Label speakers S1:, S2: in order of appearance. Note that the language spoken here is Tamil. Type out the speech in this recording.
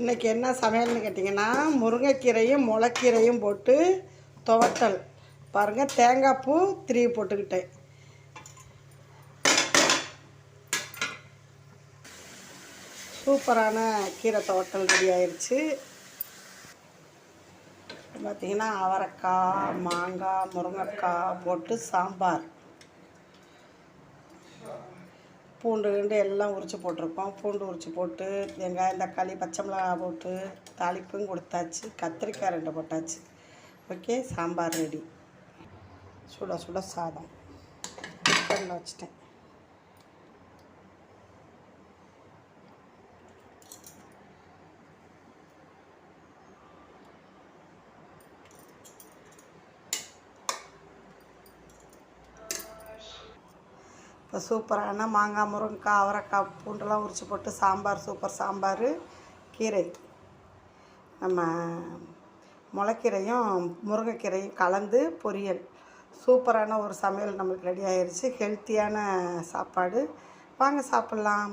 S1: இன்றைக்கி என்ன சமையல்னு கேட்டிங்கன்னா முருங்கைக்கீரையும் முளைக்கீரையும் போட்டு துவட்டல். பாருங்கள் தேங்காய் பூ திருவி போட்டுக்கிட்டேன் சூப்பரான கீரை துவட்டல் ரெடி ஆயிடுச்சு பார்த்திங்கன்னா அவரைக்காய் மாங்காய் முருங்கைக்காய் போட்டு சாம்பார். பூண்டு கிண்டு எல்லாம் உரித்து போட்டிருக்கோம் பூண்டு உரித்து போட்டு வெங்காயம் தக்காளி பச்சை மிளகாய் போட்டு தாளிப்பும் கொடுத்தாச்சு. கத்திரிக்காய் ரெண்டு போட்டாச்சு. Okay sambar ready. சுட சுட சாதம். பண்ண வச்சுட்டேன். இப்போ சூப்பரான மாங்காய் முருங்கைக்காய் அவரைக்காய் பூண்டெல்லாம் உரித்து போட்டு சாம்பார் சூப்பர் சாம்பார் கீரை. நம்ம முளைக்கீரையும் முருங்கைக்கீரையும் கலந்து பொரியல். சூப்பரான ஒரு சமையல் நம்மளுக்கு ரெடி ஆயிடுச்சு ஹெல்த்தியான சாப்பாடு. வாங்க சாப்பிட்லாம்.